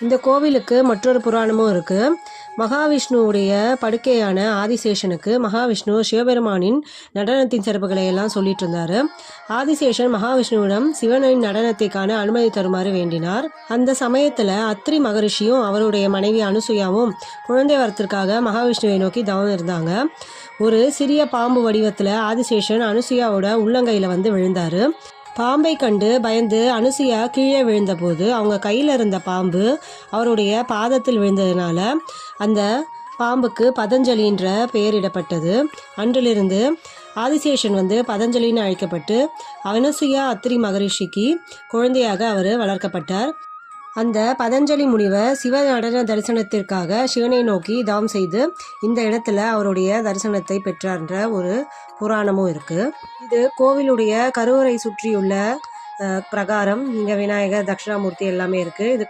இந்த கோவிலுக்கு மற்றொரு புராணமும் இருக்கு. மகாவிஷ்ணுவுடைய படுக்கையான ஆதிசேஷனுக்கு மகாவிஷ்ணு சிவபெருமானின் நடனத்தின் சிறப்புகளை எல்லாம் சொல்லிட்டு இருந்தாரு. ஆதிசேஷன் மகாவிஷ்ணுவிடம் சிவனின் நடனத்திற்கான அனுமதி தருமாறு வேண்டினார். அந்த சமயத்துல அத்ரி மகரிஷியும் அவருடைய மனைவி அனுசுயாவும் குழந்தை வரத்திற்காக மகாவிஷ்ணுவை நோக்கி தவம் இருந்தாங்க. ஒரு சிறிய பாம்பு வடிவத்துல ஆதிசேஷன் அனுசுயாவோட உள்ளங்கையில வந்து விழுந்தாரு. பாம்பை கண்டு பயந்து அனுசுயா கீழே விழுந்தபோது அவங்க கையில் இருந்த பாம்பு அவருடைய பாதத்தில் விழுந்ததுனால அந்த பாம்புக்கு பதஞ்சலின்ற பெயரிடப்பட்டது. அன்றிலிருந்து ஆதிசேஷன் வந்து பதஞ்சலின்னு அழைக்கப்பட்டு அனுசுயா அத்திரி மகரிஷிக்கு குழந்தையாக அவர் வளர்க்கப்பட்டார். அந்த பதஞ்சலி முனிவர் சிவ நடன தரிசனத்திற்காக சிவனை நோக்கி தவம் செய்து இந்த இடத்துல அவருடைய தரிசனத்தை பெற்றார்ன்ற ஒரு புராணமும் இருக்குது இது கோவிலுடைய கருவறை சுற்றியுள்ள பிரகாரம் இங்கே விநாயகர் தட்சிணாமூர்த்தி எல்லாமே இருக்குது இது